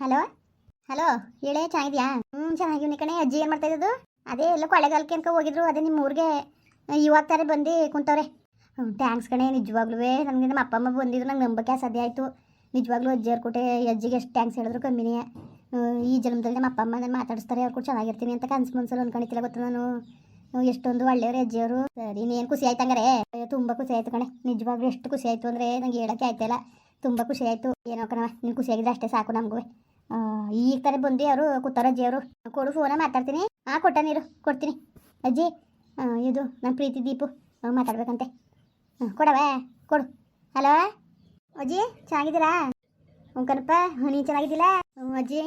Hello? Hello, ಹೇಳೇ, ಚೆನ್ನಾಗಿದ್ಯಾ? ಹ್ಞೂ ಚೆನ್ನಾಗಿವ್ನಿ ಕಣೆ. ಅಜ್ಜಿ ಏನು ಮಾಡ್ತಾ ಇದ್ದದು ಅದೇ, ಎಲ್ಲ ಕೊಳ್ಳೆಗಾಲಕ್ಕೆ ಅನ್ಕೊ ಹೋಗಿದ್ರು. ಅದೇ ನಿಮ್ಮ ಊರಿಗೆ ಇವಾಗ ತಾರೆ ಬಂದು ಕುಂತವ್ರೆ. ಹ್ಞೂ ಥ್ಯಾಂಕ್ಸ್ ಕಣೆ ನಿಜವಾಗ್ಲೂ ನನಗೆ ನಮ್ಮ ಅಪ್ಪ, ಅಮ್ಮ ಬಂದಿದ್ರು. ನಂಗೆ ನಂಬಕ್ಕೆ ಸಾಧ್ಯ ಆಯಿತು. ನಿಜವಾಗ್ಲೂ ಅಜ್ಜಿ ಕೊಟ್ಟೆ ಅಜ್ಜಿಗೆ ಎಷ್ಟು ಥ್ಯಾಂಕ್ಸ್ ಹೇಳಿದ್ರು ಕಮ್ಮಿನೇ. ಈ ಜನ್ಮದಲ್ಲಿ ನಮ್ಮ ಅಪ್ಪ, ಅಮ್ಮ ನಾನು ಮಾತಾಡಿಸ್ತಾರೆ, ಅವ್ರು ಕೂಡ ಚೆನ್ನಾಗಿರ್ತೀನಿ ಅಂತ ಕನ್ಸು ಮನ್ಸಲ್ಲಿ ಅನ್ಕೊಂಡಿತ್ತಿಲ್ಲ ಗೊತ್ತ ನಾನು? ಎಷ್ಟೊಂದು ಒಳ್ಳೆಯವ್ರೆ ಅಜ್ಜಿಯವರು ಸರಿ ಇನ್ನೇನು ಖುಷಿ ಆಯ್ತು ಹಂಗಾರೆ ಅಯ್ಯೋ, ತುಂಬ ಖುಷಿ ಆಯ್ತು ಕಣೆ. ನಿಜವಾಗ್ಲೂ ಎಷ್ಟು ಖುಷಿ ಆಯಿತು ಅಂದರೆ ನಂಗೆ ಹೇಳೋಕ್ಕೆ ಆಯ್ತಿಲ್ಲ ತುಂಬ ಖುಷಿ ಆಯಿತು. ಏನೋ ಕಣವ ನೀನು ಖುಷಿಯಾಗಿದ್ರೆ ಅಷ್ಟೇ ಸಾಕು ನಮಗೂ ಈಗ ತರ ಬಂದು ಅವರು, ಕೂತಾರ ಅಜ್ಜಿ ಅವರು. ಕೊಡು ಫೋನ ಮಾತಾಡ್ತೀನಿ. ಹಾಂ ಕೊಟ್ಟ ನೀರು, ಕೊಡ್ತೀನಿ. ಅಜ್ಜಿ ಇದು ನನ್ನ ಪ್ರೀತಿ ದೀಪು. ಮಾತಾಡ್ಬೇಕಂತೆ. ಹಾಂ ಕೊಡವ ಕೊಡು. ಹಲೋ? ಅಜ್ಜಿ, ಚೆನ್ನಾಗಿದ್ದೀರಾ? ಹ್ಞೂ ನೀನು ಚೆನ್ನಾಗಿದ್ದಿಲ್ಲ ಅಜ್ಜಿ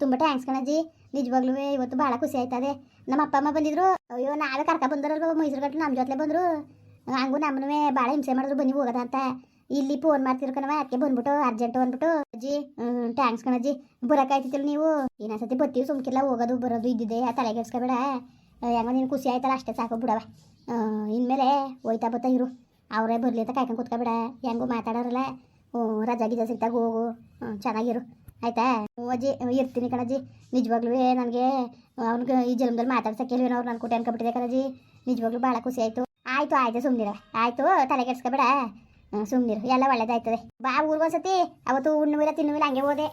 ತುಂಬ ಥ್ಯಾಂಕ್ಸ್ ಕಣಜ್ಜಿ. ನಿಜವಾಗ್ಲೂ ಇವತ್ತು ಭಾಳ ಖುಷಿ ಆಯ್ತದೆ. ನಮ್ಮ ಅಪ್ಪ ಅಮ್ಮ ಬಂದಿದ್ರು. ಅಯ್ಯೋ, ನಾವೇ ಕರ್ಕ ಬಂದರಲ್ವ ಮೈಸೂರು ಗಂಟು ನಮ್ಮ ಜೊತೆ ಬಂದರು. ಹಂಗೂ ನಮ್ಮನ್ನೇ ಭಾಳ ಹಿಂಸೆ ಮಾಡಿದ್ರು, ಬನ್ನಿ ಹೋಗೋದ ಅಂತ. ಇಲ್ಲಿ ಫೋನ್ ಮಾಡ್ತಿದ್ರು ಕಣವ ಅದಕ್ಕೆ ಬಂದ್ಬಿಟ್ಟು ಅರ್ಜೆಂಟ್ ಬಂದ್ಬಿಟ್ಟು ಅಜ್ಜಿ ಥ್ಯಾಂಕ್ಸ್ ಕಣಜ್ಜಿ ಬರೋಕ್ಕಾಯ್ತಿಲ್ಲ ನೀವು? ಇನ್ನೊಂದ್ಸತಿ ಬರ್ತೀವಿ, ಸುಮ್ಕಿಲ್ಲ, ಹೋಗೋದು, ಬರೋದು ಇದ್ದಿದೆ ಆ ತಲೆಗೆಡ್ಸ್ಕೊಬೇಡ ಹೆಂಗೋ ನೀನು ಖುಷಿ ಆಯ್ತಲ್ಲ, ಅಷ್ಟೇ ಸಾಕು ಬಿಡವ ಇನ್ಮೇಲೆ ಹೋಯ್ತಾ ಬತ್ತಾ ಇರು. ಅವರೇ ಬರ್ಲಿ ಅಂತ ಕಾಯ್ಕೊಂಡು ಕೂತ್ಕೊಬೇಡ. ಹೆಂಗೂ ಮಾತಾಡೋರಲ್ಲ. ರಜಾ ಗಿಜಾ ಸಿಗ್ತಾಗ ಹೋಗು. ಚೆನ್ನಾಗಿರು. ಆಯ್ತಾ? ಅಜ್ಜಿ ಇರ್ತೀನಿ ಕಣಜ್ಜಿ ನಿಜವಾಗ್ಲೂ ನನಗೆ, ಅವ್ನಿಗೆ ಈ ಜನ್ಮದಲ್ಲಿ ಮಾತಾಡ್ಸಕ್ಕೆ ಅವ್ರು ನಾನು ಕೊಟ್ಟೆ ಅನ್ಕೊಬಿಟ್ಟಿದೆ ಕಣಜ್ಜಿ ನಿಜವಾಗ್ಲೂ ಭಾಳ ಖುಷಿ ಆಯಿತು. ಆಯಿತು ಆಯಿತು ಸುಮ್ಮನಿರ ಆಯಿತು, ತಲೆ ಕೆಡ್ಸ್ಕೊಬೇಡ. ಸುಮ್ಮನಿರು ಎಲ್ಲ ಒಳ್ಳೇದಾಯ್ತದೆ. ಬಾ, ಊರಿಗೆ ಒಂದ್ಸತಿ. ಅವತ್ತು ಉಣ್ಣುವಿಲ್ಲ, ತಿನ್ನುವಿಲ್ಲ, ಹಂಗೆ ಹೋದೆ.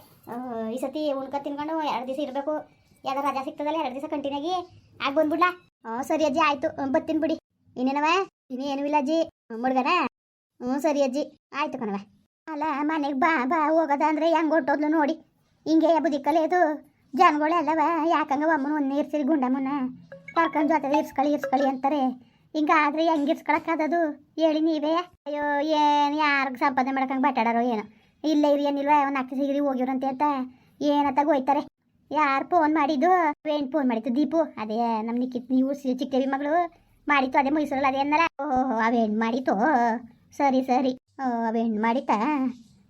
ಈ ಸತಿ ಉಣ್ಕ ತಿನ್ಕೊಂಡು ಎರಡು ದಿವಸ ಇರಬೇಕು. ಯಾವ್ದಾರ ರಜಾ ಸಿಗ್ತದಲ್ಲ, ಎರಡು ದಿವಸ ಕಂಟಿನ್ಯಾಗಿ ಆಗಿ ಬಂದ್ಬಿಡ್ಲಾ. ಹ್ಞೂ ಸರಿ ಅಜ್ಜಿ, ಆಯಿತು. ಬರ್ತೀನಿ ಬಿಡಿ. ಇನ್ನೇನವ? ಇನ್ನೇನು ಇಲ್ಲ ಅಜ್ಜಿ. ಮುಡ್ಗನ ಹ್ಞೂ ಸರಿ ಅಜ್ಜಿ. ಆಯಿತು ಕಣವ ಅಲ್ಲ, ಮನೆಗೆ ಬಾ ಬಾ, ಹೋಗೋದ ಅಂದರೆ ಹೆಂಗ್ ಹೊಟ್ಟೋದ್ಲು ನೋಡಿ. ಹಿಂಗೆ ಬುದಿಕ್ಕಲೆ ಇದು ಜನಗಳೆಲ್ಲವ ಯಾಕಂಗ ಒಮ್ಮನ ಒಂದೇ ಇರ್ಸಿರಿ ಗುಂಡಮ್ಮನ ಕರ್ಕೊಂಡು ಜೊತೆ ಇರ್ಸ್ಕೊಳ್ಳಿ ಇರ್ಸ್ಕೊಳ್ಳಿ ಅಂತಾರೆ. ಹಿಂಗಾದ್ರೆ ಹೆಂಗೆ ಇರ್ಸ್ಕೊಳಕ್ಕಾದದು ಹೇಳಿ ನೀವೇ. ಅಯ್ಯೋ ಏನು ಯಾರಿಗೆ ಸಂಪಾದನೆ ಮಾಡಕ್ಕಂಗೆ ಬಟಾಡಾರೋ ಏನೋ. ಇಲ್ಲ ಇರಿ ಏನಿಲ್ವ ಒಂದು ಅಕ್ಕ ಸಿಗಿರಿ ಹೋಗಿವ್ರಂತೆ ಅಂತ. ಏನತ್ತಾಗ ಹೋಯ್ತಾರೆ ಯಾರು ಫೋನ್ ಮಾಡಿದ್ದು? ಏನು ಫೋನ್ ಮಾಡಿತ್ತು ದೀಪು. ಅದೇ ನಮ್ಮ ನಿಕ್ಕಿತ್ ನೀವು ಚಿಕ್ಕವಿ ಮಗಳು. ಮಾಡಿತ್ತು ಅದೇ ಮೈಸೂರಲ್ಲಿ ಅದೇ ಅನ್ನಲ್ಲ. ಓಹೋ ಅವೇನು ಮಾಡಿತ್ತು? ಸರಿ ಸರಿ. ಅವೇನು ಮಾಡಿತಾ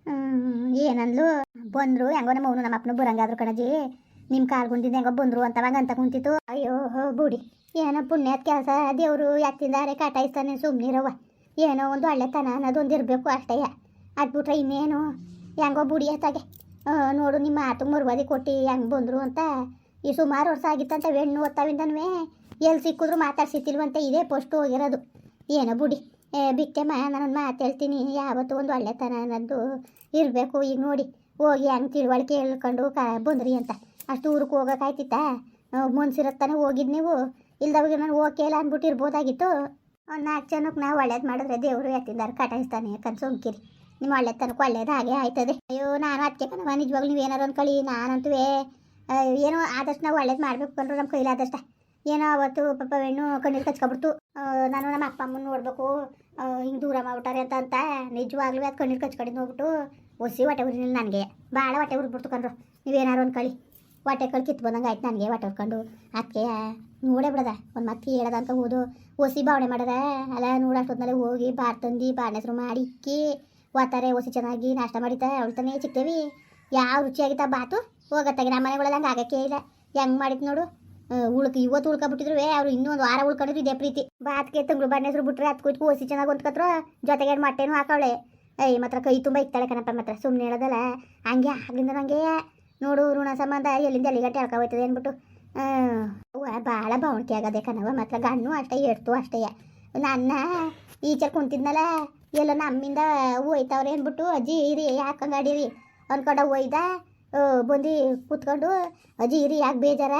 ಹ್ಮ್, ಏನಂದ್ಲು? ಬಂದ್ರು ಹೆಂಗೋ ನಮ್ಮ ಅವನು ನಮ್ಮ ಅಪ್ಪನ ಬರಂಗಾದ್ರು ಕಣಜಿ. ನಿಮ್ಮ ಕಾಲ್ಗುಂದಿಂದ ಹೆಂಗೋ ಬಂದ್ರು ಅಂತವಾಗ ಅಂತ ಕುಂತಿತ್ತು. ಅಯ್ಯೋ ಹೋ ಬುಡಿ. ಏನೋ ಪುಣ್ಯದ ಕೆಲಸ, ದೇವರು ಯಾತಿಂದಾರೆ ಕಟಾಯಿಸ್ತಾನೆ ಸುಮ್ಮನಿರವ ಏನೋ ಒಂದು ಒಳ್ಳೆತನ ಅನ್ನೋದೊಂದು ಇರಬೇಕು ಅಷ್ಟೇ. ಅದ್ಬಿಟ್ರೆ ಇನ್ನೇನು? ಹೆಂಗೋ ಬುಡಿ ಅತ್ತಾಗೆ ನೋಡು ನಿಮ್ಮ ಮಾತು ಮರುವಾದಿ ಕೊಟ್ಟು ಹೆಂಗೆ ಬಂದರು ಅಂತ. ಈ ಸುಮಾರು ವರ್ಷ ಆಗಿತ್ತಂತ ಹೆಣ್ಣು ಓದ್ತಾವಿಂದನೂ ಎಲ್ಲಿ ಸಿಕ್ಕಿದ್ರು ಮಾತಾಡ್ಸಿತ್ತಿಲ್ವಂತೆ ಇದೇ ಪೋಸ್ಟ್ ಹೋಗಿರೋದು. ಏನೋ ಬುಡಿ. ಏ ಮಾ ನಾನು ಮಾತು ಹೇಳ್ತೀನಿ. ಯಾವತ್ತೂ ಒಂದು ಒಳ್ಳೆತನ ಅನ್ನೋದು ಇರಬೇಕು. ಈಗ ನೋಡಿ, ಹೋಗಿ ಹೆಂಗೆ ತಿಳುವಳಿಕೆ ಹೇಳ್ಕೊಂಡು ಕ ಬಂದ್ರಿ ಅಂತ. ಅಷ್ಟು ಊರಿಗೆ ಹೋಗೋಕ್ಕಾಯ್ತಿತ್ತಾ ಮುನ್ಸಿರತ್ತಾನೆ ಹೋಗಿದ್ದು ನೀವು. ಇಲ್ದವಾಗ ನಾನು ಓಕೆ ಇಲ್ಲ ಅಂದ್ಬಿಟ್ಟಿರ್ಬೋದಾಗಿತ್ತು ಒಂದು ನಾಲ್ಕು ಜನಕ್ಕೆ ನಾವು ಒಳ್ಳೇದು ಮಾಡಿದ್ರೆ ದೇವರು ಎತ್ತಿದ್ದಾರೆ ಕಟಾಯಿಸ್ತಾನೆ ಯಾಕಂದ್ರೆ ಸುಮ್ಕಿರಿ ನಿಮ್ಮ ಒಳ್ಳೆತನಕ್ಕೆ ಒಳ್ಳೇದು ಹಾಗೆ ಆಯ್ತದೆ. ಅಯ್ಯೋ, ನಾನು ಅದಕ್ಕೆ ಕಣವ ನಿಜವಾಗ್ಲೂ ನೀವು ಏನಾರು ಕಳಿ ನಾನಂತೂ ಏನೋ ಆದಷ್ಟು ನಾವು ಒಳ್ಳೇದು ಮಾಡಬೇಕು ಕಂಡ್ರು ನಮ್ಮ ಕೈಲಾದಷ್ಟ ಏನೋ ಅವತ್ತು ಪಾಪ ಹೆಣ್ಣು ಕಣ್ಣೀರು ಕಚ್ಕೊಬಿಡ್ತು. ನಾನು ನಮ್ಮ ಅಪ್ಪ ಅಮ್ಮನ ನೋಡಬೇಕು ಹಿಂಗೆ ದೂರ ಮಾಡ್ಬಿಟ್ಟಾರೆ ಅಂತ ಅಂತ ನಿಜವಾಗ್ಲೂ ಅದು ಕಣ್ಣೀರು ಕಚ್ಕೊಂಡಿದ್ದು ನೋಡ್ಬಿಟ್ಟು ಒಸಿ ಹೊಟ್ಟೆ ಉರಿಲಿಲ್ಲ ನನಗೆ. ಭಾಳ ಹೊಟ್ಟೆ ಉರಿಬಿಡ್ತು ಕಂಡ್ರು ನೀವೇನಾರು ಅನ್ಕೊಳ್ಳಿ ಹೊಟ್ಟೆ ಕಳ್ ಕಿತ್ತು ಬಂದಂಗೆ ಆಯ್ತು ನನಗೆ ಹೊಟ್ಟೆ ಹೊಡ್ಕೊಂಡು. ಅದಕ್ಕೆ, ನೋಡೇ ಬಿಡದ, ಒಂದು ಮತ್ತೆ ಹೇಳದ ಅಂತ ಹೋದು ಒಸಿ ಬಾವಣೆ ಮಾಡದ, ಅಲ್ಲ ನೋಡೋಷ್ಟೊತ್ನಲ್ಲೇ ಹೋಗಿ ಬಾರ್ ತಂದು ಬಾರ್ನೆಸ್ರು ಮಾಡಿ ಇಕ್ಕಿ ಓದ್ತಾರೆ ಒಸಿ ಚೆನ್ನಾಗಿ ನಾಷ್ಟ ಮಾಡಿತಾ ಅವಳ್ತಾನೆ ತಾನೇ ಸಿಗ್ತೇವಿ ಯಾವ ರುಚಿಯಾಗಿತ್ತ ಬಾತು ಹೋಗತ್ತಾಗಿ ನಮ್ಮ ಹಂಗೆ ಆಗಕ್ಕೆ ಇಲ್ಲ. ಹೆಂಗೆ ಮಾಡಿತ್ತು ನೋಡು. ಉಳ್ಕ, ಇವತ್ತು ಉಳ್ಕೊಬಿಟ್ಟಿದ್ರು ಅವ್ರು ಇನ್ನೂ ಒಂದು ವಾರ ಉಳ್ಕೊಂಡಿದ್ರು ಇದೇ ಪ್ರೀತಿ. ಬಾತ್ಗೆ ತಂಗ್ಳು ಬಾರ್ನೆಸ್ರು ಬಿಟ್ರೆ ಅದು ಕುಯ್ತು ಒಸಿ ಚೆನ್ನಾಗಿ ಹೊಂದ್ಕತ್ರ ಜೊತೆಗೆ ಮೊಟ್ಟೆನೂ ಹಾಕವಳೆ. ಏಯ್, ಮಾತ್ರ ಕೈ ತುಂಬ ಇಕ್ತಾಳೆ ಕಣಪ್ಪ ಮಾತ್ರ ಸುಮ್ಮನೆ ಹೇಳೋದಲ್ಲ. ಹಂಗೆ ಆಗ್ಲಿಂದ ನಂಗೆ ನೋಡು ಋಣ ಸಂಬಂಧ ಎಲ್ಲಿಂದ ಎಲ್ಲಿಗಟ್ಟೆ ಹೇಳ್ಕೊಬೋಯ್ತದೆ ಅಂದ್ಬಿಟ್ಟು. ಭಾಳ ಬಾವಣಿಕೆ ಆಗದೆ ಕಣವ ಮಾತ್ರ ಗಣ್ಣು ಅಷ್ಟೇ ಎಡ್ತು ಅಷ್ಟೇ. ನನ್ನ ಈಚೆ ಕುಂತಿದ್ನಲ್ಲ, ಎಲ್ಲ ನಮ್ಮಿಂದ ಹೋಯ್ತವ್ರೆ ಅಂದ್ಬಿಟ್ಟು, ಅಜ್ಜಿ ಇರಿ ಯಾಕಂಗೆ ಅಡೀರಿ ಅನ್ಕೊಂಡ ಒಯ್ದ ಬಂದು ಕೂತ್ಕೊಂಡು, ಅಜ್ಜಿ ಇರಿ, ಯಾಕೆ ಬೇಜಾರ?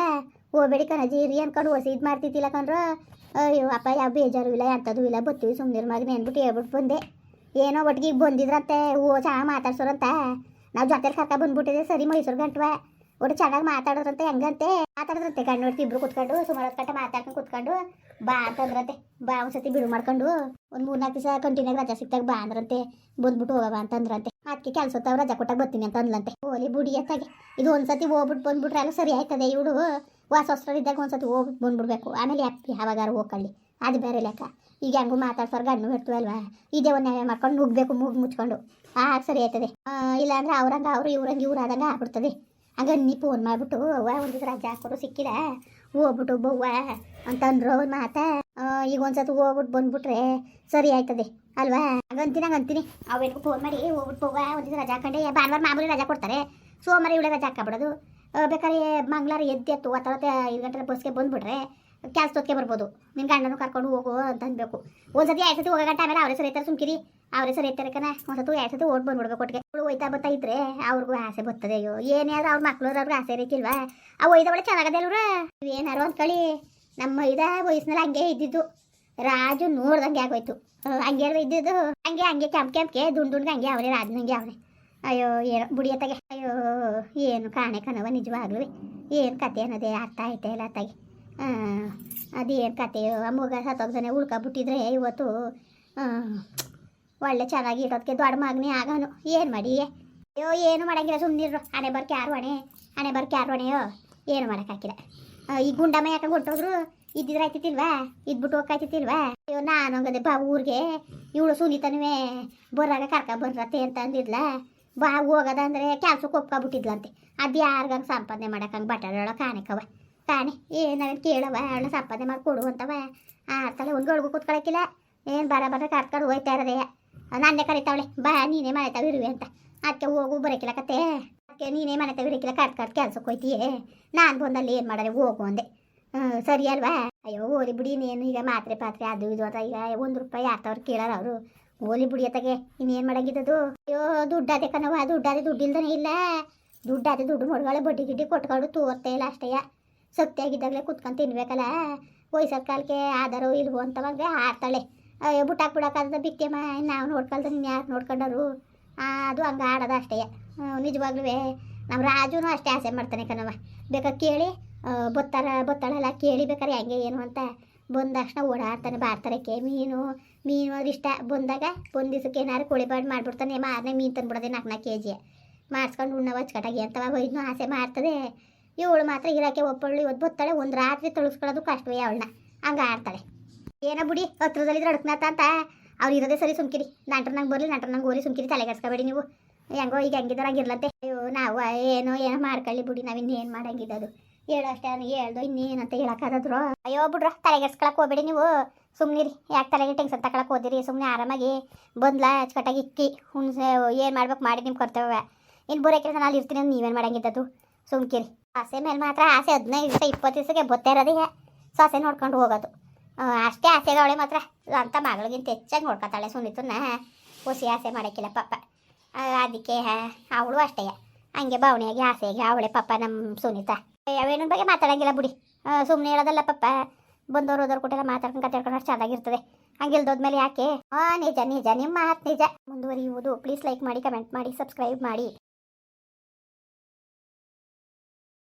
ಹೋಗ್ಬೇಡಿ ಕಣ ಅಜ್ಜಿ, ಇರಿ ಅನ್ಕೊಂಡು ಹೊಸ ಇದು ಮಾಡ್ತಿದ್ದಿಲ್ಲ ಕಣ್ರು. ಅಯ್ಯೋ, ಅಪ್ಪ, ಯಾವ ಬೇಜಾರು ಇಲ್ಲ ಎಂಥದ್ದು ಇಲ್ಲ ಬತ್ತೀವಿ ಸುಮ್ಮನೆ ಮಗನೇ ಅಂದ್ಬಿಟ್ಟು ಹೇಳ್ಬಿಟ್ಟು ಬಂದೆ. ಏನೋ ಒಟ್ಟಿಗೆ ಬಂದಿದ್ರಂತೆ, ಓ, ಚಾ ಮಾತಾಡ್ಸೋರಂತ. ನಾವು ಜೊತೆಲಿ ಕರ್ಕ ಬಂದ್ಬಿಟ್ಟಿದೆ. ಸರಿ ಮೈಸೂರು ಗಂಟುವ. ಒಟ್ಟು ಚೆನ್ನಾಗಿ ಮಾತಾಡೋದ್ರಂತೆ, ಹೆಂಗಂತೆ? ಮಾತಾಡೋದ್ರಂತೆ ಗಂಡು ನೋಡ್ತಿ ಇಬ್ರು ಕುತ್ಕೊಂಡು, ಸುಮಾರು ಗಂಟೆ ಮಾತಾಡ್ಕೊಂಡು ಕುತ್ಕೊಂಡು, ಬಾ ಅಂತಂದ್ರಂತೆ. ಬಾ ಒಂದ್ಸತಿ ಬಿಡು ಮಾಡ್ಕೊಂಡು, ಒಂದು ಮೂರು ನಾಲ್ಕು ದಿವಸ ಕಂಟಿನ್ಯೂ ರಜಾ ಸಿಕ್ತಾಗ ಬಾ ಅಂದ್ರಂತೆ. ಬಂದ್ಬಿಟ್ಟು ಹೋಗವ ಅಂತಂದ್ರಂತೆ. ಅದಕ್ಕೆ ಕೆಲಸ ಹೊತ್ತಾಗ ರಜಾ ಕೊಟ್ಟಾಗ ಬರ್ತೀನಿ ಅಂತ ಓಲಿ ಬುಡಿ ಅತ್ತಾಗೆ. ಇದು ಒಂದ್ಸತಿ ಹೋಗ್ಬಿಟ್ಟು ಬಂದ್ಬಿಟ್ರೆ ಎಲ್ಲ ಸರಿ ಆಯ್ತದೆ ಇವಳು. ವಾಸ ಹೊಸ್ರಿದ್ದಾಗ ಒಂದ್ಸತಿ ಹೋಗ್ಬಿಟ್ಟು ಬಂದ್ಬಿಡ್ಬೇಕು. ಆಮೇಲೆ ಯಾಕೆ ಯಾವಾಗಾರು ಹೋಗ್ಕೊಳ್ಳಿ. ಅದು ಬೇರೆ ಲೆಕ್ಕ. ಈಗ ಹೆಂಗೂ ಮಾತಾಡ್ಸೋರು ಗಂಡು ಇರ್ತವೆ ಅಲ್ವಾ? ಇದೇ ಒಂದು ಮಾಡ್ಕೊಂಡು ನುಗ್ಬೇಕು ಮೂಗು ಮುಚ್ಕೊಂಡು. ಆಗ ಸರಿ ಆಯ್ತದೆ. ಇಲ್ಲಾಂದ್ರೆ ಅವ್ರಂಗ ಅವರು ಇವ್ರಂಗೆ ಇವ್ರು ಆದಂಗ ಆಗ್ಬಿಡ್ತದೆ. ಹಂಗ ನೀ ಫೋನ್ ಮಾಡಿಬಿಟ್ಟು, ಅವ್ವ ಒಂದು ರಜಾ ಹಾಕೋರು ಸಿಕ್ಕಿಲ್ಲ ಹೋಗ್ಬಿಟ್ಟು ಬವ್ವ ಅಂತಂದ್ರು ಅವ್ರ ಮಾತ. ಈಗ ಒಂದ್ಸತಿ ಹೋಗ್ಬಿಟ್ಟು ಬಂದ್ಬಿಟ್ರೆ ಸರಿ ಆಯ್ತದೆ. ಅಲ್ವಾ? ಹಂಗಂತೀನಿ ಹಂಗಂತೀನಿ ಅವೇನು ಫೋನ್ ಮಾಡಿ ಹೋಗ್ಬಿಟ್ಟು ಬವ್ವ ಒಂದು ದಿವಸ ರಜಾ ಹಾಕೊಂಡೆ. ಭಾನುವಾರ ಮಾಮೂಲಿ ರಜಾ ಕೊಡ್ತಾರೆ. ಸೋಮವಾರ ಇವಳೆ ರಜಾ ಹಾಕಬಿಡೋದು ಬೇಕಾದ್ರೆ ಮಂಗಳವಾರ ಎದ್ದು ಎತ್ತು ಅಥವಾ ಐದು ಗಂಟೆ ಬಸ್ಗೆ ಬಂದ್ಬಿಟ್ರೆ ಕ್ಯಾಸ್ ತೊತ್ಕೆ ಬರ್ಬೋದು. ನಿನ್ನ ಗಂಡನು ಕರ್ಕೊಂಡು ಹೋಗು ಅಂತ ಅನ್ಬೇಕು. ಒಂದ್ಸತಿ ಎರಡು ಸತಿ ಹೋಗೋ ಗಂಟೆ ಆಮೇಲೆ ಅವರೇ ಸರಿ ಸುಮ್ಕಿರಿ. ಅವರೇ ಹೆಸರು ಐತಾರೆ ಕಣ ಒಂದ್ಸತಿ ಎರಡು ಸತಿ ಓಟ್ ಬಂದ್ಬಿಡ್ಬೇಕು ಒಟ್ಟಿಗೆ. ಹುಳು ಹೋಯ್ತಾ ಬರ್ತಾ ಇದ್ರೆ ಅವ್ರಿಗೂ ಆಸೆ ಬರ್ತದೆ ಅಯ್ಯೋ. ಏನೇ ಅವ್ರ ಮಕ್ಳು ಅವ್ರಿಗೆ ಆಸೆ ಇರಕ್ಕಿಲ್ವಾ ಒಯ್ದ ಒಳ್ಳೆ ಚೆನ್ನಾಗದೆ ಅಲ್ವ್ರ ಏನಾರು ಅಂದ್ಕೊಳ್ಳಿ. ನಮ್ಮ ಇದ ವಯಸ್ಸಿನಲ್ಲಿ ಹಂಗೆ ಇದ್ದಿದ್ದು. ರಾಜು ನೋಡ್ದಂಗೆ ಆಗೋಯ್ತು. ಹಂಗೆ ಇದ್ದಿದ್ದು. ಹಂಗೆ ಹಂಗೆ, ಕೆಂಪ್, ಕೆಂಪ್ಗೆ ದುಂಡು, ದುಂಡ್ಗೆ ಹಂಗೆ ಅವನೇ ರಾಜನಂಗೆ ಅವನೇ. ಅಯ್ಯೋ, ಏನೋ ಬುಡಿಯತ್ತಾಗೆ ಅಯ್ಯೋ, ಏನು ಕಾಣೆ ಕಣವ ನಿಜವಾಗ್ಲೂ. ಏನು ಕತೆ ಅನ್ನೋದೇ ಅರ್ಥ ಐತೆ ಇಲ್ಲ ಅತ್ತಾಗೆ. ಅದೇನು ಕತೆ? ಅಮ್ಮಗ ಮಗ ಸತ್ತೋಗ್ದಾನೆ ಉಳ್ಕೊಬಿಟ್ಟಿದ್ರೆ ಇವತ್ತು ಒಳ್ಳೆ ಚೆನ್ನಾಗಿ ಇರೋದಕ್ಕೆ ದೊಡ್ಡ ಮಗನೇ ಆಗೋನು. ಏನು ಮಾಡಿ ಅಯ್ಯೋ, ಏನು ಮಾಡಂಗಿಲ್ಲ ಸುಮ್ಮನಿರು ಹಣೆ ಬರ್ಕೆ ಯಾರು ಹಣೆ? ಹಣೆ ಬರ್ಕೆ ಯಾರು ಹಣೆಯೋ? ಏನು ಮಾಡೋಕ್ಕಾಗಿಲ್ಲ ಈ ಗುಂಡಮ್ಮ ಯಾಕೆ ಹೊಂಟೋದ್ರು? ಇದ್ದಿದ್ರೆ ಆಯ್ತಿತ್ತಿಲ್ವಾ? ಇದ್ಬಿಟ್ಟು ಹೋಗ್ಕಾಯ್ತಿತ್ತಿಲ್ವಾ? ಅಯ್ಯೋ, ನಾನು ಹಂಗದೆ ಬಾ ಊರಿಗೆ. ಇವಳು ಸುನೀತನುವೆ. ಬರಾಗ ಕರ್ಕ ಬರ್ರತ್ತೆ ಅಂತ ಅಂದಿದ್ಲ? ಬಾ, ಹೋಗೋದ ಅಂದರೆ ಕೆಲ್ಸಕ್ಕೆ ಒಪ್ಕೊಬಿಟ್ಟಿದ್ಲಂತೆ. ಅದು ಯಾರಿಗಂಗೆ ಸಂಪಾದನೆ ಮಾಡೋಕ್ಕಂಗೆ ಬಟಾಡೋಳ ಕಾಣಕವ? ತಾನೆ ಏನಾಗ ಕೇಳವ? ಅವಳನ್ನ ಸಂಪಾದನೆ ಮಾಡಿ ಕೊಡು ಅಂತವ ತಲೆ ಒಂದು ಕೂತ್ಕೊಳಕ್ಕಿಲ್ಲ ಏನು ಬರ ಬರ ಕರ್ಕೊಂಡು ಹೋಯ್ತಾ ಇರೋದೇ ನನ್ನೇ ಕರಿತಾವಳೆ ಬಾ, ನೀನೇ ಮನೆ ತಾವಿರುವೆ ಅಂತ. ಅದಕ್ಕೆ ಹೋಗು, ಬರೋಕಿಲ್ಲ ಕತೆ. ಅದಕ್ಕೆ ನೀನೇ ಮನೆ ತಾವ ಕಾಟ್ ಕಟ್ ಕೆಲ್ಸಕ್ಕೆ ಹೋಯ್ತೀಯೇ. ನಾನು ಬಂದಲ್ಲಿ ಏನು ಮಾಡಾರೆ ಹೋಗು ಅಂದೆ. ಹ್ಞೂ ಸರಿ ಅಲ್ವಾ? ಅಯ್ಯೋ ಓಲಿ ಬಿಡಿ ಇನ್ನೇನು ಈಗ ಮಾತ್ರೆ ಪಾತ್ರೆ ಅದು ಇದು ಅಂತ ಈಗ ಒಂದು ರೂಪಾಯಿ ಆತವ್ರು ಕೇಳಾರ ಅವರು. ಓಲಿ ಬಿಡಿ ಅತ್ತಗೆ, ಇನ್ನೇನು ಮಾಡಂಗಿದ್ದದು? ಅಯ್ಯೋ ದುಡ್ಡು ಅದೇ ಕಣವ ದುಡ್ಡು ಅದೇ ದುಡ್ಡು ಇಲ್ಲ. ದುಡ್ಡು ಅದೇ ದುಡ್ಡು ಮಡಗಳೆ ಬಡ್ಡಿ ಗಿಡ್ಡಿ ಕೊಟ್ಕೊಂಡು ತೋರ್ತಾ ಇಲ್ಲ ಅಷ್ಟೇಯ ಸತ್ಯಾಗಿದ್ದಾಗಲೇ ಕುತ್ಕೊಂಡು ತಿನ್ಬೇಕಲ್ಲ. ವಯಸ್ಸಾದ ಕಾಲಕ್ಕೆ ಆಧಾರೋ ಇಲ್ವೋ ಅಂತವಾಗ ಆಡ್ತಾಳೆ. ಅಯ್ಯೋ ಬುಟ್ಟಾಕ್ ಬಿಡಕ್ಕಾದ ಬಿಕ್ಕೆಮ್ಮ ನಾವು ನೋಡ್ಕೊಳ್ದ ಯಾರು ನೋಡ್ಕೊಂಡರು ಅದು ಹಂಗೆ ಆಡೋದು ಅಷ್ಟೇ. ನಿಜವಾಗ್ಲೂ ನಮ್ಮ ರಾಜುನು ಅಷ್ಟೇ ಆಸೆ ಮಾಡ್ತಾನೆ ಕಣವ ಬೇಕಾ ಕೇಳಿ ಬತ್ತಾರ ಬತ್ತಾಳಲ್ಲ ಕೇಳಿ ಬೇಕಾರೆ ಹೆಂಗೆ ಏನು ಅಂತ ಬಂದಕ್ಷಣ ಓಡಾಡ್ತಾನೆ ಬಾರ್ತಾರಕ್ಕೆ ಮೀನು ಮೀನು ಅದು ಇಷ್ಟ. ಬಂದಾಗ ಒಂದು ದಿವಸಕ್ಕೆ ಏನಾದ್ರು ಕೋಳಿಬಾಡು ಮಾಡಿಬಿಡ್ತಾನೆ. ಮಾರನೇ ಮೀನು ತಂದ್ಬಿಡೋದೆ ನಾಲ್ಕು ನಾಲ್ಕು ಕೆ ಜಿ ಮಾಡಿಸ್ಕೊಂಡು ಉಣ್ಣವ ಅಚ್ಚಕಟ್ಟಾಗಿ ಅಂತವ ಇನ್ನೂ ಆಸೆ ಮಾಡ್ತದೆ. ಇವಳು ಮಾತ್ರ ಇರೋಕ್ಕೆ ಒಪ್ಪಳು ಇವತ್ತು ಬತ್ತಾಳೆ ಒಂದು ರಾತ್ರಿ ತೊಳಸ್ಕೊಳ್ಳೋದು ಕಷ್ಟವೇ ಅವಳನ್ನ. ಹಂಗೆ ಆಡ್ತಾಳೆ. ಏನೋ ಬಿಡಿ, ಹತ್ರದಲ್ಲಿ ಅಡಕ್ನಾಥ ಅಂತ. ಅವ್ರು ಇರೋದೇ ಸರಿ ಸುಮ್ಕಿರಿ. ನಂಟ್ರ ನಂಗೆ ಬರಲಿ ನಂಟ್ರ ನಂಗೆ ಓಲಿ ಸುಮ್ಕಿರಿ ತಲೆಗೆಡ್ಸ್ಕೊಬೇಡಿ ನೀವು. ಹೆಂಗೋ ಈಗ ಹೆಂಗಿದಾರ ಹಂಗಿರ್ಲತ್ತೆ ಅಯ್ಯೋ, ನಾವು ಏನೋ ಏನೋ ಮಾಡ್ಕೊಳ್ಳಿ ಬಿಡಿ, ನಾವು ಇನ್ನೇನು ಮಾಡಂಗಿದ್ದದು ಹೇಳೋ ಅಷ್ಟೇ ಹೇಳ್ದೋ ಹೇಳ್ದು ಇನ್ನೇನಂತ ಹೇಳಕ್ಕಾದ್ರು ಅಯ್ಯೋ, ಬಿಡ್ರ ತಲೆಗೆಡ್ಸ್ಕೊಳಕ್ ಹೋಗ್ಬೇಡಿ ನೀವು. ಸುಮ್ಮನಿರಿ ಯಾಕೆ ತಲೆಗೆ ಟೆನ್ಷನ್ ಕಳಕ್ಕೆ ಹೋದಿರಿ? ಸುಮ್ಮನೆ ಆರಾಮಾಗಿ ಬಂದ್ಲ, ಅಚ್ಚುಕಟ್ಟಾಗಿ ಇಕ್ಕಿ, ಹುಣ್ಸೆ, ಏನು ಮಾಡ್ಬೇಕು ಮಾಡಿ ನಿಮ್ಮ ಕರ್ತವ್ಯ. ಇನ್ನು ಬರೋ ಕೆಲಸ ಅಲ್ಲಿ ಇರ್ತೀನಿ ಅಂತ ನೀವೇನು ಮಾಡಂಗಿದ್ದದು ಸುಮ್ಕಿರಿ. ಆಸೆ ಮೇಲೆ ಮಾತ್ರ ಆಸೆ, ಹದಿನೈದು ದಿವಸ ಇಪ್ಪತ್ತು ದಿವಸಕ್ಕೆ ಬತ್ತೇ ಇರೋದೇ ಸೊಸೆ ನೋಡ್ಕೊಂಡು ಹೋಗೋದು. ಅಷ್ಟೇ ಆಸೆಗಳೇ ಮಾತ್ರ. ಅಂತ ಮಗಳಿಗಿಂತ ಹೆಚ್ಚಾಗಿ ನೋಡ್ಕೊತಾಳೆ ಸುನೀತನ್ನ. ಹುಸಿ ಆಸೆ ಮಾಡೋಕ್ಕಿಲ್ಲ ಪಾಪ. ಅದಕ್ಕೆ ಅವಳು ಅಷ್ಟೇ. ಹಂಗೆ ಭಾವನೆಯಾಗಿ ಆಸೆಗೆ ಅವಳೆ ಪಾಪ ನಮ್ಮ ಸುನೀತ. ಅವೇನ ಬಗ್ಗೆ ಮಾತಾಡಂಗಿಲ್ಲ ಬಿಡಿ. ಸುಮ್ಮನೆ ಹೇಳೋದಲ್ಲ ಪಾಪ. ಬಂದವರು ಹೋದವ್ರು ಕೊಟ್ಟೆಲ್ಲ ಮಾತಾಡ್ಕೊಂಡು ಕತ್ತಾಡ್ಕೊಂಡು ಅಷ್ಟು ಚೆನ್ನಾಗಿರ್ತದೆ ಹಂಗಿಲ್ದೋದ್ಮೇಲೆ ಯಾಕೆ? ಹಾಂ ನಿಜ ನಿಜ ನಿಮ್ಮ ಮಾತು ನಿಜ. ಮುಂದುವರಿಯುವುದು. ಪ್ಲೀಸ್ ಲೈಕ್ ಮಾಡಿ ಕಮೆಂಟ್ ಮಾಡಿ ಸಬ್ಸ್ಕ್ರೈಬ್ ಮಾಡಿ.